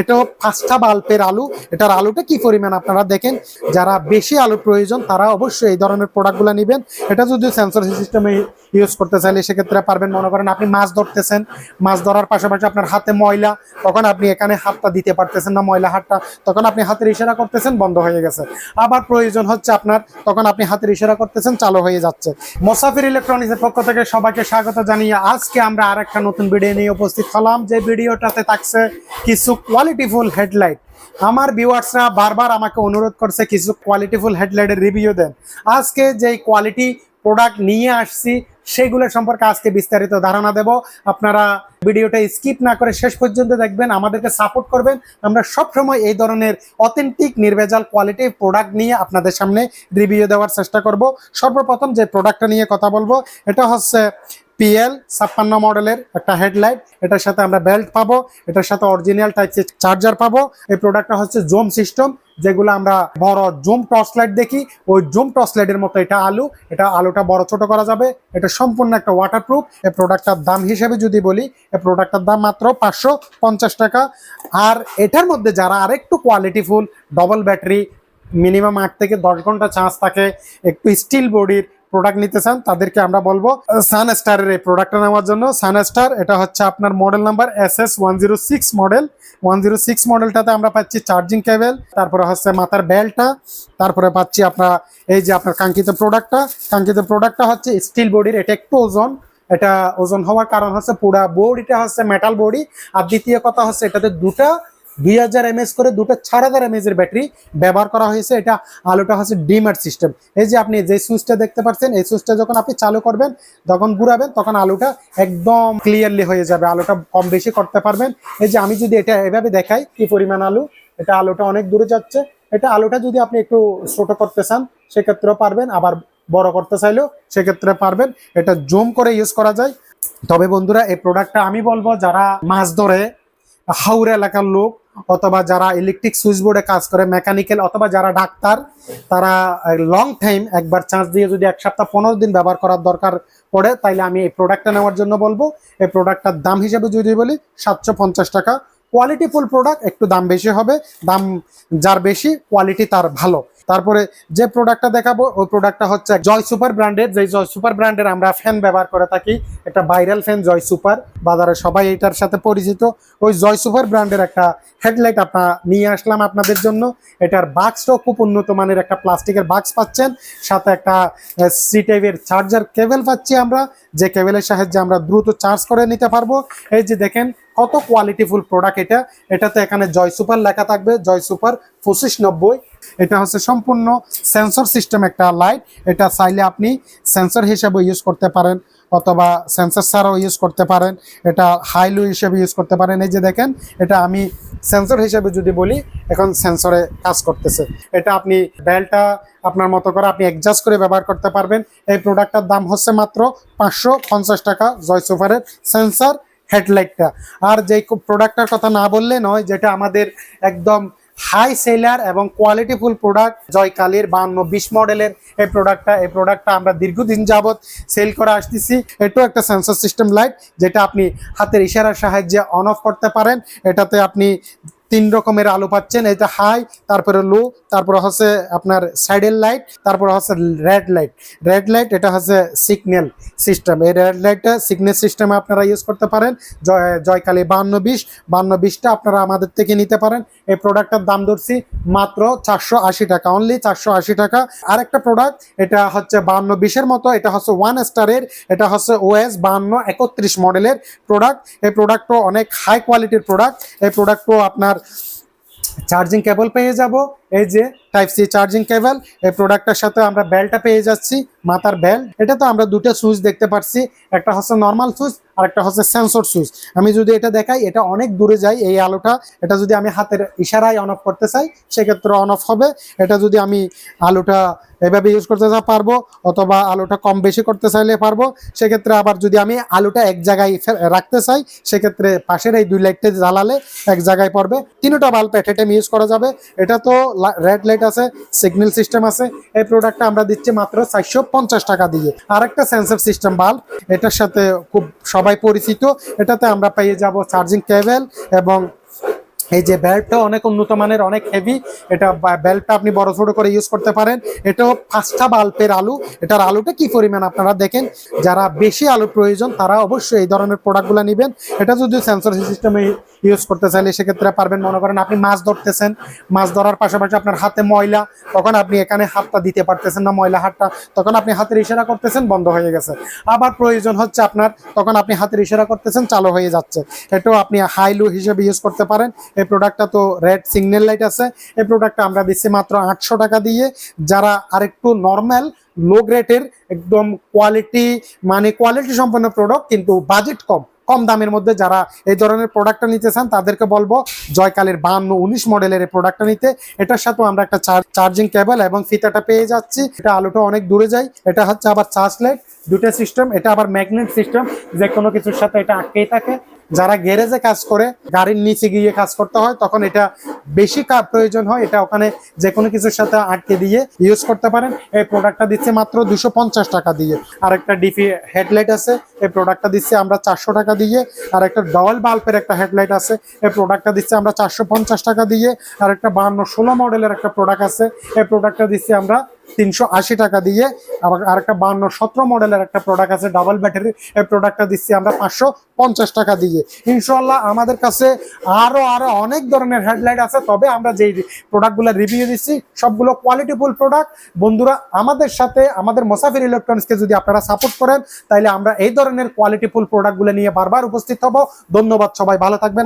এটাও পাঁচটা বাল্বের আলু। এটার আলুটা কি পরিমাণ আপনারা দেখেন? যারা বেশি আলু প্রয়োজন, তারা অবশ্যই এই ধরনের প্রোডাক্টগুলো নেবেন। এটা যদি সেন্সর সিস্টেমে ইউজ করতে চাইলে, সেক্ষেত্রে পারবেন, মনে করেন আপনি মাছ ধরতেছেন। মাছ ধরার পাশাপাশি আপনার হাতে ময়লা, তখন আপনি এখানে হাতটা দিতে পারতেছেন না ময়লা হাতটা। তখন আপনি হাতের ইশারা করতেছেন, বন্ধ হয়ে গেছে। আবার প্রয়োজন হচ্ছে আপনার, তখন আপনি হাতের ইশারা করতেছেন, চালু হয়ে যাচ্ছে। মোসাফির ইলেকট্রনিক্সের পক্ষ থেকে সবাইকে স্বাগত জানিয়ে আজকে আমরা আর একটা নতুন ভিডিও নিয়ে উপস্থিত হলাম। যে ভিডিওটাতে থাকছে কিছু কোয়ালিটিফুল হেডলাইট আমার ভিউয়ার্সরা বারবার আমাকে অনুরোধ করছে কিছু কোয়ালিটিফুল হেডলাইটের রিভিউ দেন। আজকে যেই কোয়ালিটি প্রোডাক্ট নিয়ে আসছি, সেগুলো সম্পর্কে আজকে বিস্তারিত ধারণা দেব। আপনারা ভিডিওটা স্কিপ না করে শেষ পর্যন্ত দেখবেন, আমাদেরকে সাপোর্ট করবেন। আমরা সবসময় এই ধরনের অথেন্টিক নির্ভেজাল কোয়ালিটি প্রোডাক্ট নিয়ে আপনাদের সামনে রিভিউ দেওয়ার চেষ্টা করব। সর্বপ্রথম যে প্রোডাক্টটা নিয়ে কথা বলব, এটা হচ্ছে পিএল ছাপ্পান্ন মডেলের একটা হেডলাইট। এটার সাথে আমরা বেল্ট পাবো। এটার সাথে অরিজিনাল টাইপ চার্জার পাবো। এই প্রোডাক্টটা হচ্ছে জোম সিস্টেম যেগুলো আমরা বড় জুম টর্চ লাইট দেখি। ওই জুম টর্চ লাইটের মতো এটা আলু। এটা আলুটা বড় ছোট করা যাবে। এটা সম্পূর্ণ একটা ওয়াটারপ্রুফ এই প্রোডাক্টটার দাম হিসেবে যদি বলি, এই প্রোডাক্টটার দাম মাত্র পাঁচশো পঞ্চাশ টাকা। আর এটার মধ্যে যারা আরেকটু কোয়ালিটিফুল ডবল ব্যাটারি মিনিমাম আট থেকে দশ ঘণ্টা চার্জ থাকে, একটু স্টিল বডির প্রোডাক্ট নিতে চান, তাদেরকে আমরা বলব সান স্টারের এই প্রোডাক্টটা নেওয়ার জন্য। সান স্টার এটা হচ্ছে আপনার model number S S one zero six model one zero six মডেলটাতে আমরা পাচ্ছি চার্জিং কেবেল তারপরে হচ্ছে মাথার বেলটা তারপরে পাচ্ছি আপনার এই যে আপনার কাঙ্ক্ষিত প্রোডাক্টটা কাঙ্ক্ষিত প্রোডাক্টটা হচ্ছে স্টিল বডির এটা একটু ওজন, এটা ওজন হওয়ার কারণ হচ্ছে পুরা বডিটা হচ্ছে মেটাল বডি আর দ্বিতীয় কথা হচ্ছে এটাতে দুটা দুই হাজার এমএস করে দুটো চার হাজার এর ব্যাটারি ব্যবহার করা হয়েছে। এটা আলোটা হচ্ছে ডিমার সিস্টেম এই যে আপনি যে সুইচটা দেখতে পাচ্ছেন, এই সুইচটা যখন আপনি চালু করবেন, যখন ঘুরাবেন, তখন আলোটা একদম ক্লিয়ারলি হয়ে যাবে। আলোটা কম বেশি করতে পারবেন। এই যে আমি যদি এটা এভাবে দেখাই, কি পরিমাণ আলু? এটা আলোটা অনেক দূরে যাচ্ছে। এটা আলোটা যদি আপনি একটু ছোটো করতে চান, সেক্ষেত্রেও পারবেন। আবার বড় করতে চাইলেও সেক্ষেত্রে পারবেন। এটা জুম করে ইউজ করা যায়। তবে বন্ধুরা, এই প্রোডাক্টটা আমি বলব, যারা মাছ ধরে, হাওড়া এলাকার লোক অথবা যারা ইলেকট্রিক সুইচ বোর্ডে কাজ করে মেকানিক্যাল অথবা যারা ডাক্তার, তারা লং টাইম একবার চার্জ দিয়ে যদি এক সপ্তাহ পনেরো দিন ব্যবহার করার দরকার পড়ে, তাইলে আমি এই প্রোডাক্টটা নেওয়ার জন্য বলব। এই প্রোডাক্টটার দাম হিসেবে যদি বলি, সাতশো পঞ্চাশ টাকা। কোয়ালিটিফুল প্রোডাক্ট একটু দাম বেশি হবে। দাম যার বেশি কোয়ালিটি তার ভালো। তারপরে যে প্রোডাক্টটা দেখাবো, ওই প্রোডাক্টটা হচ্ছে জয় সুপার ব্র্যান্ডের। যে জয় সুপার ব্র্যান্ডের আমরা ফ্যান ব্যবহার করে থাকি, একটা ভাইরাল ফ্যান জয় সুপার। বাজারে সবাই এটার সাথে পরিচিত। ওই জয় সুপার ব্র্যান্ডের একটা হেডলাইট আপনার নিয়ে আসলাম আপনাদের জন্য। এটার বাক্সটাও খুব উন্নত মানের একটা প্লাস্টিকের বাক্স পাচ্ছেন। সাথে একটা সি টাইপের চার্জার কেবল পাচ্ছি আমরা। যে কেবলের সাহায্যে আমরা দ্রুত চার্জ করে নিতে পারব। এই যে দেখেন কত কোয়ালিটিফুল প্রোডাক্ট এটা? এটাতে এখানে জয় সুপার লেখা থাকবে, জয় সুপার পঁচিশ নব্বই। এটা হচ্ছে সম্পূর্ণ সেন্সর সিস্টেম একটা লাইট এটা চাইলে আপনি সেন্সর হিসেবে ইউজ করতে পারেন, অথবা সেন্সর ছাড়াও ইউজ করতে পারেন। এটা হাই লো হিসেবে ইউজ করতে পারেন। এই যে দেখেন, এটা আমি সেন্সর হিসেবে যদি বলি, এখন সেন্সরে কাজ করতেছে। এটা আপনি বেলটা আপনার মতো করে আপনি অ্যাডজাস্ট করে ব্যবহার করতে পারবেন। এই প্রোডাক্টটার দাম হচ্ছে মাত্র পাঁচশো পঞ্চাশ টাকা, জয় সুপারের সেন্সর হেডলাইটটা। আর যে প্রোডাক্টটার কথা না বললে নয়, যেটা আমাদের একদম হাই সেলার এবং কোয়ালিটিফুল প্রোডাক্ট জয়কালীর বান্ন বিশ মডেলের এই প্রোডাক্টটা এই প্রোডাক্টটা আমরা দীর্ঘদিন যাবৎ সেল করে আসতেছি। এটাও একটা সেন্সার সিস্টেম লাইট যেটা আপনি হাতের ইশারার সাহায্যে অন অফ করতে পারেন। এটাতে আপনি তিন রকমের আলো পাচ্ছেন। এটা হাই তারপরে লো তারপরে হচ্ছে আপনার সাইডের লাইট তারপরে হচ্ছে রেড লাইট রেড লাইট এটা হচ্ছে সিগন্যাল সিস্টেম এই রেড লাইটটা সিগন্যাল সিস্টেমে আপনারা ইউজ করতে পারেন। জয়, জয়কালী বান্ন বিশ বান্ন বিশটা আপনারা আমাদের থেকে নিতে পারেন। এই প্রোডাক্টটার দাম ধরছি মাত্র চারশো আশি টাকা। অনলি চারশো আশি টাকা। আরেকটা প্রোডাক্ট এটা হচ্ছে বান্ন বিশের মতো, এটা হচ্ছে ওয়ান স্টারের এটা হচ্ছে ওএস বান্ন একত্রিশ মডেলের প্রোডাক্ট এই প্রোডাক্টও অনেক হাই কোয়ালিটির প্রোডাক্ট এই প্রোডাক্টও আপনার চার্জিং কেবল পেয়ে যাব। এই যে টাইপ সি চার্জিং কেবল এই প্রোডাক্টটার সাথে আমরা বেলটা পেয়ে যাচ্ছি, মাথার বেল এটা তো আমরা দুটো সুইচ দেখতে পাচ্ছি একটা হচ্ছে নর্মাল সুইচ, আর একটা হচ্ছে সেন্সর সুইচ। আমি যদি এটা দেখাই, এটা অনেক দূরে যাই এই আলোটা। এটা যদি আমি হাতের ইশারায় অন অফ করতে চাই, সেক্ষেত্রে অন অফ হবে। এটা যদি আমি আলোটা এভাবে ইউজ করতে চা পারব, অথবা আলোটা কম বেশি করতে চাইলে পারব, সেক্ষেত্রে আবার যদি আমি আলুটা এক জায়গায় রাখতে চাই, সেক্ষেত্রে পাশের এই দুই লাইটটা জ্বালালে এক জায়গায় পড়বে। তিনটা বাল্ব এক টাইম ইউজ করা যাবে। এটা তো রেড লাইট আছে সিগন্যাল সিস্টেম আছে। এই প্রোডাক্টটা আমরা দিচ্ছি মাত্র চারশো পঞ্চাশ টাকা দিয়ে। আরেকটা সেন্সর সিস্টেম বাল্ব এটার সাথে খুব সবাই পরিচিত। এটাতে আমরা পেয়ে যাব চার্জিং কেবল এবং এই যে বেল্টটা অনেক উন্নত মানের, অনেক হেভি এটা বেল্টটা আপনি বড় ছোট করে ইউজ করতে পারেন। এটাও পাঁচটা বাল্বের আলু। এটার আলুটা কি পরিমাণ আপনারা দেখেন? যারা বেশি আলু প্রয়োজন, তারা অবশ্যই এই ধরনের প্রোডাক্টগুলো নেবেন। এটা যদি সেন্সর সিস্টেমে ইউজ করতে চাইলে সেক্ষেত্রে পারবেন, মনে করেন আপনি মাছ ধরতেছেন, মাছ ধরার পাশাপাশি আপনার হাতে ময়লা, তখন আপনি এখানে হাতটা দিতে পারতেছেন না, ময়লা হাতটা, তখন আপনি হাতের ইশারা করতেছেন, বন্ধ হয়ে গেছে। আবার প্রয়োজন হচ্ছে আপনার, তখন আপনি হাতের ইশারা করতেছেন, চালু হয়ে যাচ্ছে। এটাও আপনি হাই লো হিসেবে ইউজ করতে পারেন। এই প্রোডাক্টটা তো রেড সিগন্যাল লাইট আছে। এই প্রোডাক্টটা আমরা দিচ্ছি মাত্র আটশো টাকা দিয়ে। যারা আরেকটু নর্মাল লো গ্রেডের একদম কোয়ালিটি মানে কোয়ালিটি সম্পন্ন প্রোডাক্ট কিন্তু বাজেট কম। কম দামের মধ্যে যারা এই ধরনের প্রোডাক্টটা নিতে চান, তাদেরকে বলব জয়কালের বান্ন উনিশ মডেলের এই প্রোডাক্টটা নিতে। এটার সাথেও আমরা একটা চার্জিং কেবল এবং ফিতাটা পেয়ে যাচ্ছি। এটা আলোটা অনেক দূরে যায়। এটা হচ্ছে আবার চার্জ লাইট দুটো সিস্টেম এটা আবার ম্যাগনেট সিস্টেম যে কোনো কিছুর সাথে এটা আটকেই থাকে। যারা গ্যারেজে কাজ করে, গাড়ির নিচে গিয়ে কাজ করতে হয়, তখন এটা বেশি প্রয়োজন হয়। এটা ওখানে যে কোনো কিছুর সাথে আটকে দিয়ে ইউজ করতে পারেন। এই প্রোডাক্টটা দিচ্ছে মাত্র দুশো টাকা দিয়ে। আর একটা ডিপি হেডলাইট আছে। এই প্রোডাক্টটা দিচ্ছে আমরা চারশো টাকা দিয়ে। আর একটা ডবল বাল্বের একটা হেডলাইট আছে। এই প্রোডাক্টটা দিচ্ছে আমরা চারশো পঞ্চাশ টাকা দিয়ে। আর একটা বান্ন ষোলো মডেলের একটা প্রোডাক্ট আছে। এই প্রোডাক্টটা দিচ্ছি আমরা তিনশো আশি টাকা দিয়ে আবার আরেকটা বান্ন, সতেরো মডেলের একটা প্রোডাক্ট আছে ডাবল ব্যাটারি এই প্রোডাক্টটা দিচ্ছি আমরা পাঁচশো পঞ্চাশ টাকা দিয়ে। ইনশাল্লাহ আমাদের কাছে আরও আরও অনেক ধরনের হেডলাইট আছে, তবে আমরা যেই প্রোডাক্টগুলো রিভিউ দিচ্ছি, সবগুলো কোয়ালিটিফুল প্রোডাক্ট বন্ধুরা, আমাদের সাথে, আমাদের মোসাফির ইলেকট্রনিক্সকে যদি আপনারা সাপোর্ট করেন তাহলে আমরা এই ধরনের কোয়ালিটিফুল প্রোডাক্টগুলো নিয়ে বারবার উপস্থিত হব। ধন্যবাদ সবাই, ভালো থাকবেন।